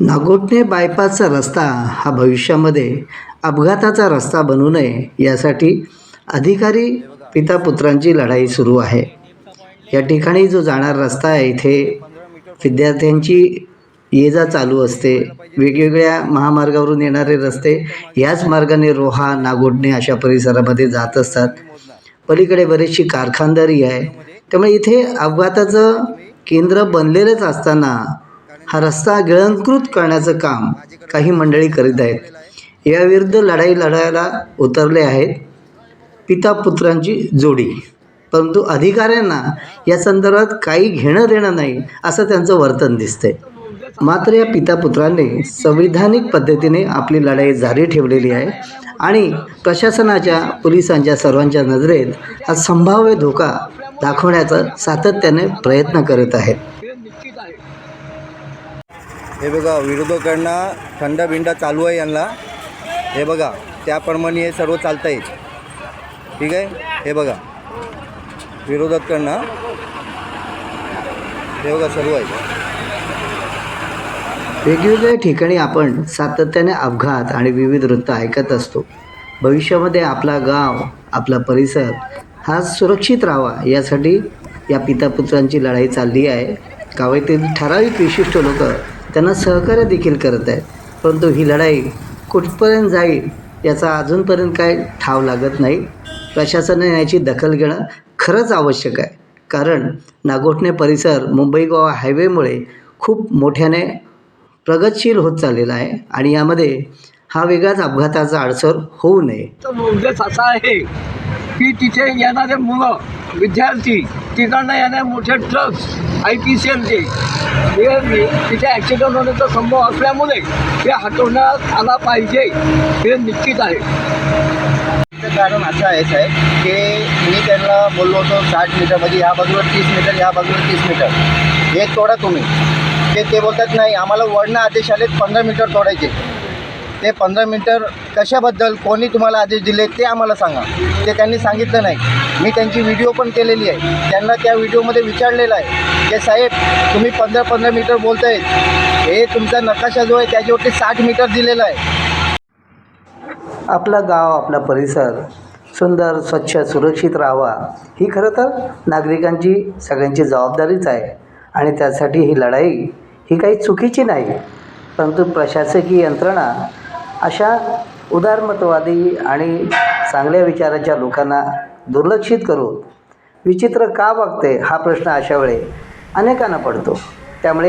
नागोठणे बायपासचा रस्ता हा भविष्यामध्ये अपघाताचा रस्ता बनू नये यासाठी अधिकारी पिता पुत्रांची लढाई सुरू आहे. या ठिकाणी जो जाणार रस्ता आहे इथे विद्यार्थ्यांची ये जा चालू असते. वेगवेगळ्या महामार्गावरून येणारे रस्ते याच मार्गाने रोहा नागोठणे अशा परिसरामध्ये जात असतात. पलीकडे बरीचशी कारखानदारी आहे. त्यामुळे इथे अपघाताचं केंद्र बनलेलंच असताना हा रस्ता गिळंकृत करण्याचं काम काही मंडळी करीत आहेत. याविरुद्ध लढाई लढायला उतरले आहेत पिता पुत्रांची जोडी. परंतु अधिकाऱ्यांना या संदर्भात काही घेणं देणं नाही असं त्यांचं वर्तन दिसतंय. मात्र या पिता पुत्रांनी संविधानिक पद्धतीने आपली लढाई जारी ठेवलेली आहे आणि प्रशासनाच्या पोलिसांच्या सर्वांच्या नजरेत हा संभाव्य धोका दाखवण्याचा सातत्याने प्रयत्न करत आहेत. हे बघा विरोधकांना थंड बिंडा चालू आहे यांना. हे बघा त्याप्रमाणे हे सर्व चालतं आहे ठीक आहे? हे बघा. विरोधकांना हे बघा सर्व आहे. वेगवेगळ्या ठिकाणी आपण सातत्याने अपघात आणि विविध वृत्त ऐकत असतो. भविष्यामध्ये आपला गाव आपला परिसर हा सुरक्षित राहावा यासाठी या पितापुत्रांची लढाई चालली आहे. गावातील ठराविक विशिष्ट लोक त्यांना सहकार्य देखील करत आहेत. परंतु ही लढाई कुठपर्यंत जाईल याचा अजूनपर्यंत काय ठाव लागत नाही. प्रशासनाने याची दखल घेणं खरंच आवश्यक आहे. कारण नागोठणे परिसर मुंबई गोवा हायवेमुळे खूप मोठ्याने प्रगतशील होत चाललेला आहे आणि यामध्ये हा वेगळाच अपघाताचा अडसर होऊ नये. तर उद्देश असा आहे की तिथे येणारे मुलं विद्यार्थी तिकडनं येणारे मोठे ट्रक्स आय पी सी एलचे हे तिथे ॲक्सिडेंट होण्याचा संभव असल्यामुळे ते हटवण्यात आला पाहिजे हे निश्चित आहे. त्याचं कारण असं आहे साहेब की मी त्यांना बोललो होतो साठ मीटर म्हणजे या बाजूला तीस मीटर या बाजूला तीस मीटर हे तोडा तुम्ही. ते ते बोलतात नाही आम्हाला वडणं आदेश आलेत पंधरा मीटर तोडायचे. ते पंधरा मीटर कशाबद्दल कोणी तुम्हाला आदेश दिले ते आम्हाला सांगा. ते त्यांनी सांगितलं नाही. मी त्यांची व्हिडिओ पण केलेली आहे. त्यांना त्या व्हिडिओमध्ये विचारलेलं आहे की साहेब तुम्ही पंधरा पंधरा मीटर बोलतायत हे तुमचा नकाशा जो आहे त्याच्यावरती साठ मीटर दिलेला आहे. आपलं गाव आपला परिसर सुंदर स्वच्छ सुरक्षित राहावा ही खरं तर नागरिकांची सगळ्यांची जबाबदारीच आहे. आणि त्यासाठी ही लढाई ही काही चुकीची नाही परंतु प्रशासकीय यंत्रणा अशा उदारमतवादी आणि चांगल्या विचाराच्या लोकांना दुर्लक्षित करून विचित्र का वागते हा प्रश्न अशा वेळी अनेकांना पडतो. त्यामुळे